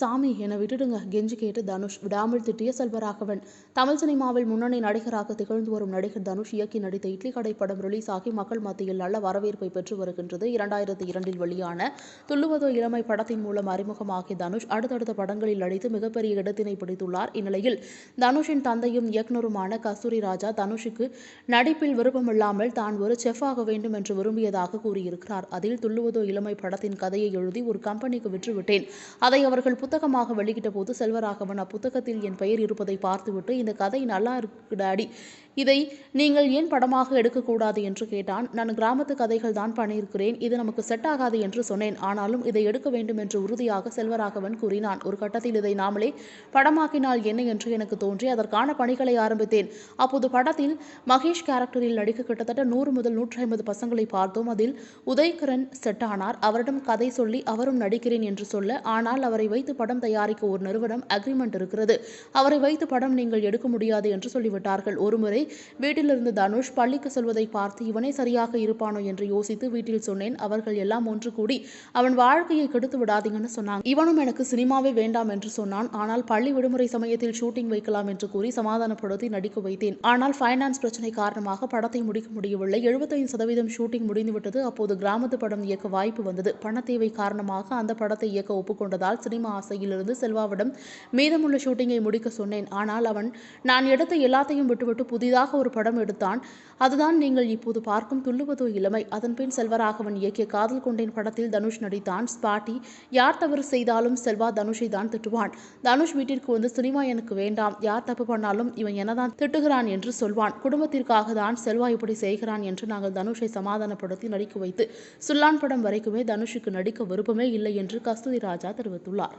சாமி என்னை விட்டுடுங்க. கெஞ்சி கேட்டு தனுஷ் விடாமல் திட்டிய செல்வராகவன். தமிழ் சினிமாவில் முன்னணி நடிகராக திகழ்ந்து வரும் நடிகர் தனுஷ் இயக்கி நடித்த இட்லி கடை படம் ரிலீஸ் ஆகி மக்கள் மத்தியில் நல்ல வரவேற்பை பெற்று வருகின்றது. இரண்டாயிரத்தி இரண்டில் வெளியான துள்ளுவதோ இளமை படத்தின் மூலம் அறிமுகமாகிய தனுஷ் அடுத்தடுத்த படங்களில் நடித்து மிகப்பெரிய இடத்தினை பிடித்துள்ளார். இந்நிலையில் தனுஷின் தந்தையும் இயக்குனருமான கஸ்தூரி ராஜா தனுஷுக்கு நடிப்பில் விருப்பமில்லாமல் தான் ஒரு செஃப் ஆக வேண்டும் என்று விரும்பியதாக கூறியிருக்கிறார். அதில் துள்ளுவதோ இளமை படத்தின் கதையை எழுதி ஒரு கம்பெனிக்கு விற்றுவிட்டேன். அதை அவர்கள் புத்தகமாக வெளியிட்ட போது செல்வராகவன் அப்புத்தகத்தில் என் பெயர் இருப்பதை பார்த்துவிட்டு இந்த கதை நல்லா இருக்கு டாடி. இதை நீங்கள் ஏன் படமாக எடுக்கக்கூடாது? என்று கேட்டான். நான் கிராமத்து கதைகள் தான் பண்ணியிருக்கிறேன். இது நமக்கு செட் ஆகாது என்று சொன்னேன். ஆனாலும் இதை எடுக்க வேண்டும் என்று உறுதியாக செல்வராகவன் கூறினான். ஒரு கட்டத்தில் இதை நாமளே படமாக்கினால் என்ன என்று எனக்கு தோன்றி அதற்கான பணிகளை ஆரம்பித்தேன். அப்போது படத்தில் மகேஷ் கேரக்டரில் நடிக்க கிட்டத்தட்ட நூறு முதல் நூற்றி ஐம்பது பசங்களை பார்த்தோம். அதில் உதய்கரன் செட் ஆனார். அவரிடம் கதை சொல்லி அவரும் நடிக்கிறேன் என்று சொல்ல ஆனால் அவரை வைத்து படம் தயாரிக்க ஒரு நிறுவனம் அக்ரிமெண்ட் இருக்கிறது. அவரை வைத்து படம் நீங்கள் எடுக்க முடியாது என்று சொல்லிவிட்டார்கள். ஒருமுறை வீட்டிலிருந்து தனுஷ் பள்ளிக்கு செல்வதை பார்த்து இவனே சரியாக இருப்பானோ என்று யோசித்து வீட்டில் சொன்னேன். அவர்கள் எல்லாம் ஒன்று கூடி அவன் வாழ்க்கையை கெடுத்து விடாதீங்கன்னு சொன்னாங்க. இவனும் எனக்கு சினிமாவே வேண்டாம் என்று சொன்னான். ஆனால் பள்ளி விடுமுறை சமயத்தில் ஷூட்டிங் வைக்கலாம் என்று கூறி சமாதானப்படுத்தி நடிக்க வைத்தேன். ஆனால் ஃபைனான்ஸ் பிரச்சனை காரணமாக படத்தை முடிக்க முடியவில்லை. எழுபத்தைந்து சதவீதம் ஷூட்டிங் முடிந்துவிட்டது. அப்போது கிராமத்து படம் இயக்க வாய்ப்பு வந்தது. பணத்தேவை காரணமாக அந்த படத்தை இயக்க ஒப்புக்கொண்டதால் சினிமா ஆசையிலிருந்து செல்வாவிடம் மீதமுள்ள ஷூட்டிங்கை முடிக்க சொன்னேன். ஆனால் அவன் நான் எடுத்த எல்லாத்தையும் விட்டுவிட்டு புதிதாக ஒரு படம் எடுத்தான். அதுதான் நீங்கள் இப்போது பார்க்கும் துள்ளுவதோ இளமை. அதன்பின் செல்வராகவன் இயக்கிய காதல் கொண்டேன் படத்தில் தனுஷ் நடித்தான். ஸ்பாட்டி யார் தவறு செய்தாலும் செல்வா தனுஷை தான் திட்டுவான். தனுஷ் வீட்டிற்கு வந்து சினிமா எனக்கு வேண்டாம். யார் தப்பு பண்ணாலும் இவன் என்னதான் திட்டுகிறான் என்று சொல்வான். குடும்பத்திற்காக தான் செல்வா இப்படி செய்கிறான் என்று நாங்கள் தனுஷை சமாதானப்படுத்தி நடிக்க வைத்து சுல்லான் படம் வரைக்குமே தனுஷுக்கு நடிக்க விருப்பமே இல்லை என்று கஸ்தூரி ராஜா தெரிவித்துள்ளார்.